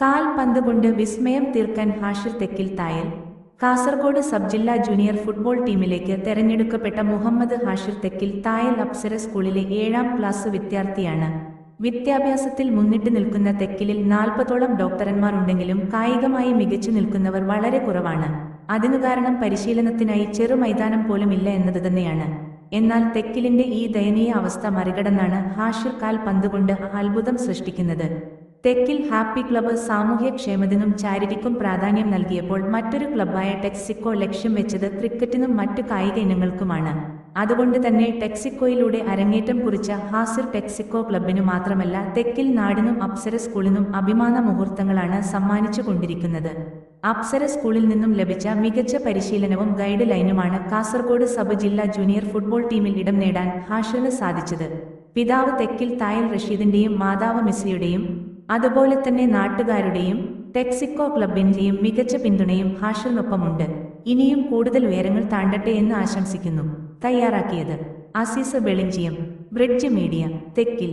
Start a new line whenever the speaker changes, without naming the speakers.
കാൽപന്ത് കൊണ്ട് വിസ്മയം തീർക്കാൻ ഹാഷിർ തെക്കിൽ തായൽ. കാസർഗോഡ് സബ് ജില്ലാ ജൂനിയർ ഫുട്ബോൾ ടീമിലേക്ക് തെരഞ്ഞെടുക്കപ്പെട്ട മുഹമ്മദ് ഹാഷിർ തെക്കിൽ തായൽ അപ്സര സ്കൂളിലെ ഏഴാം ക്ലാസ് വിദ്യാർത്ഥിയാണ്. വിദ്യാഭ്യാസത്തിൽ മുന്നിട്ട് നിൽക്കുന്ന തെക്കിലിൽ നാൽപ്പതോളം ഡോക്ടർമാരുണ്ടെങ്കിലും കായികമായി മികച്ചു നിൽക്കുന്നവർ വളരെ കുറവാണ്. അതിനു കാരണം പരിശീലനത്തിനായി ചെറു മൈതാനം ഇല്ല എന്നത് തന്നെയാണ്. എന്നാൽ തെക്കിലിന്റെ ഈ ദയനീയ അവസ്ഥ മറികടന്നാണ് ഹാഷിർ കാൽ പന്തുകൊണ്ട് അത്ഭുതം സൃഷ്ടിക്കുന്നത്. തെക്കിൽ ഹാപ്പി ക്ലബ്ബ് സാമൂഹ്യക്ഷേമത്തിനും ചാരിറ്റിക്കും പ്രാധാന്യം നൽകിയപ്പോൾ മറ്റൊരു ക്ലബ്ബായ ടെക്സിക്കോ ലക്ഷ്യം വെച്ചത് ക്രിക്കറ്റിനും മറ്റു കായിക ഇനങ്ങൾക്കുമാണ്. അതുകൊണ്ട് തന്നെ ടെക്സിക്കോയിലൂടെ അരങ്ങേറ്റം കുറിച്ച ഹാസിർ ടെക്സിക്കോ ക്ലബിനു മാത്രമല്ല തെക്കിൽ നാടിനും അപ്സര സ്കൂളിനും അഭിമാന മുഹൂർത്തങ്ങളാണ് സമ്മാനിച്ചു കൊണ്ടിരിക്കുന്നത്. അപ്സര സ്കൂളിൽ നിന്നും ലഭിച്ച മികച്ച പരിശീലനവും ഗൈഡ് ലൈനുമാണ് കാസർഗോഡ് സബ് ജില്ലാ ജൂനിയർ ഫുട്ബോൾ ടീമിൽ ഇടം നേടാൻ ഹാഷിറിന് സാധിച്ചത്. പിതാവ് തെക്കിൽ തായൽ റഷീദിന്റെയും മാതാവ് മിസ്സിയുടെയും അതുപോലെ തന്നെ നാട്ടുകാരുടെയും ടെക്സിക്കോ ക്ലബിന്റെയും മികച്ച പിന്തുണയും ഹാഷറിനൊപ്പമുണ്ട് ഇനിയും കൂടുതൽ ഉയരങ്ങൾ താണ്ടട്ടെ എന്ന് ആശംസിക്കുന്നു. തയ്യാറാക്കിയത് അസീസ് വെളിഞ്ചിയം ബ്രിഡ്ജ് മീഡിയ തെക്കിൽ.